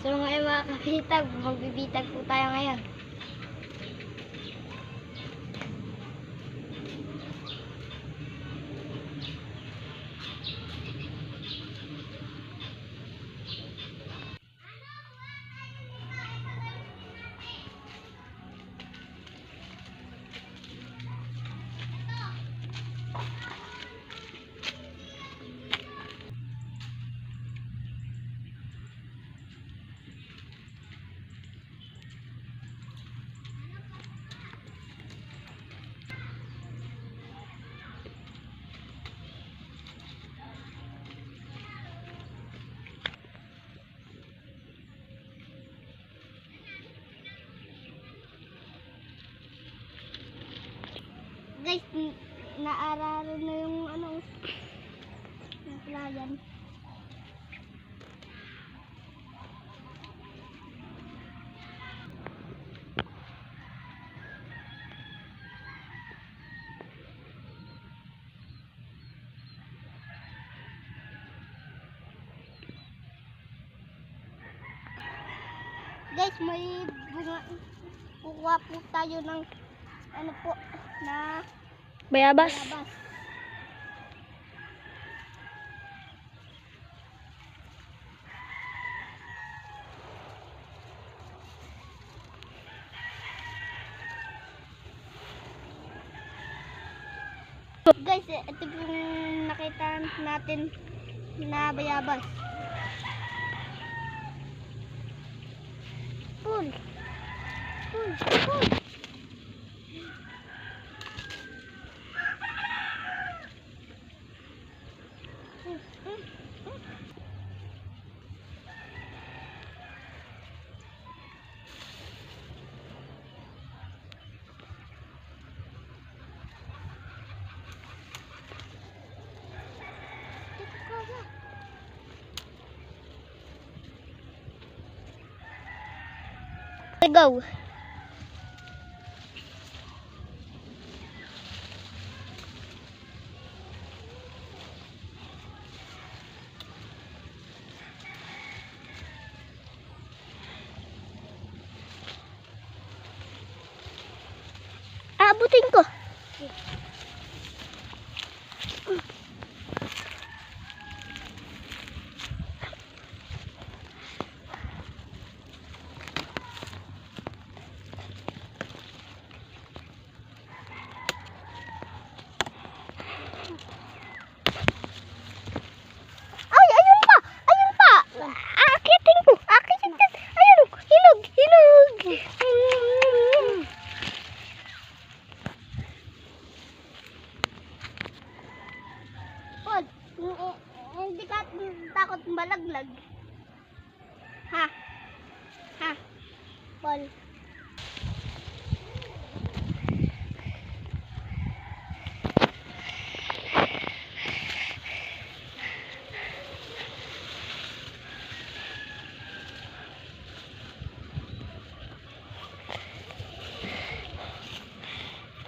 So ngayon mga kabitag, magbibitag po tayo ngayon. Naararo na yung ano, yung playan. Guys, may bunga. Kukuha po tayo ng ano po, na Bayabas. Guys, ito yung nakita natin na bayabas. Pull. Pull. Pull. Go. Ay, ayun pa! Ayun pa! Akitin ko! Akitin ko! Ayun! Hinog! Paul, eh, hindi ka takot malaglag. Ha? Ha? Paul.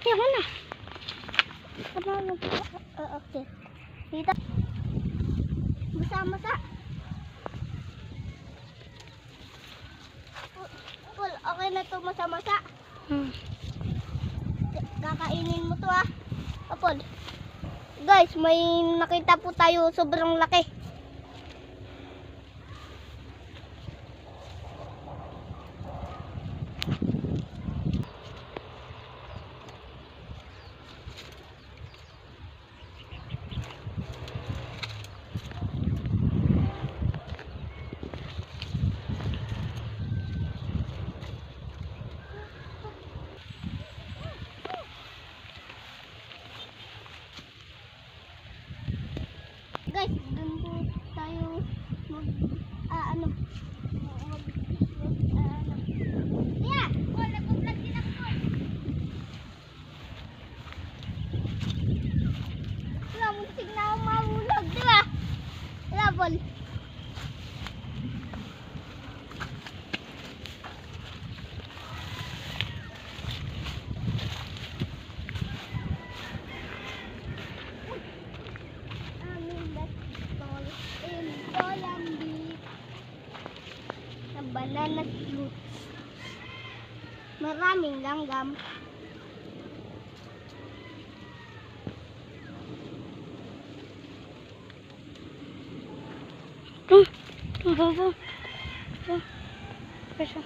Kaya mo na. Na po? Uh, okay. Dito. Masa-masa. Paul, okay na to masa-masa. Hmm. Kakainin mo to ah. Apol. Guys, may nakita po tayo sobrang laki. Guys, dun po tayo mag ah, ano mag, ah, ano. Yeah, Paul, nag-vlog din ako. Wala, muntik na ako mahulog, di ba? Colombia. banana fruits. Maraming langgam. Ito, ito, ito. Ito. Ito siya.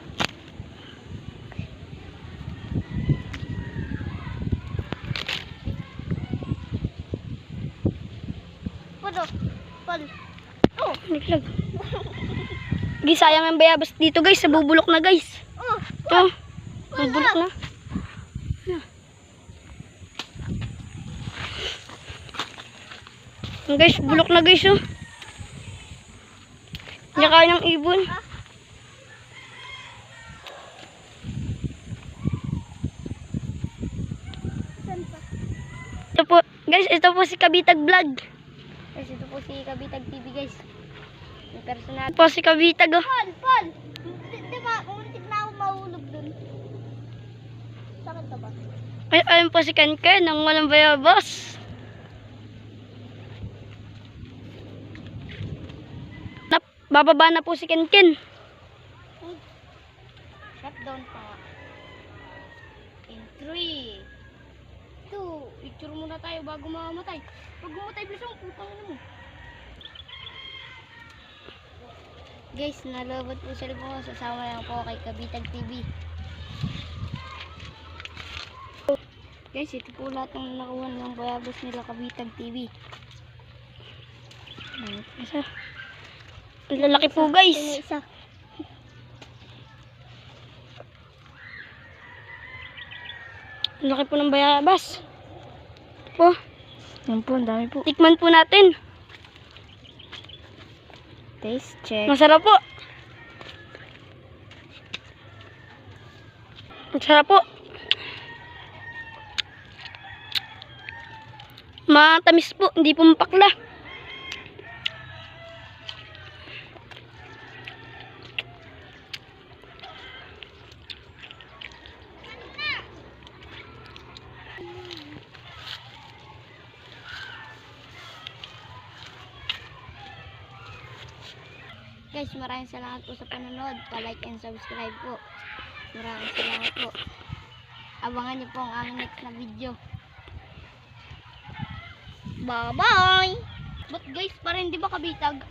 Puno. Pol. Oh. Naglag. Guys, sayang ang bayabas dito guys. Nabubulok na guys. Oh. Ito. Nabubulok na. Guys, bulok na guys oh. Hindi kaya ng ibon. Ito po, guys, ito po si Kabitag Vlog. Guys, ito po si Kabitag TV guys. Yung personal. Ito po si Kabitag oh. Pol. Pol. Di, ba? Muntik na ako mahulog dun. Sakit ka ba? Ay, ayun po si Kenken, ang walang bayabas. Bababa na po si Kenken. Shutdown pa nga. In 3, 2, Picture muna tayo bago mamamatay. Pag mamatay, mo, putang ina mo. Guys, nalabot po libong ko. Sasama lang po kay Kabitag TV. Guys, ito po lahat ng nakuha ng bayabas nila Kabitag TV. Isa. Ang lalaki po guys. isa. Laki po ng bayabas. Po. Yan po, ang dami po. Tikman po natin. Taste check. Masarap po. Masarap po. Matamis po, hindi po mapakla. Guys, maraming salamat po sa panonood. Pa-like and subscribe po. Maraming salamat po. Abangan niyo po ang aming next na video. Bye-bye! But guys, parang di ba kabitag?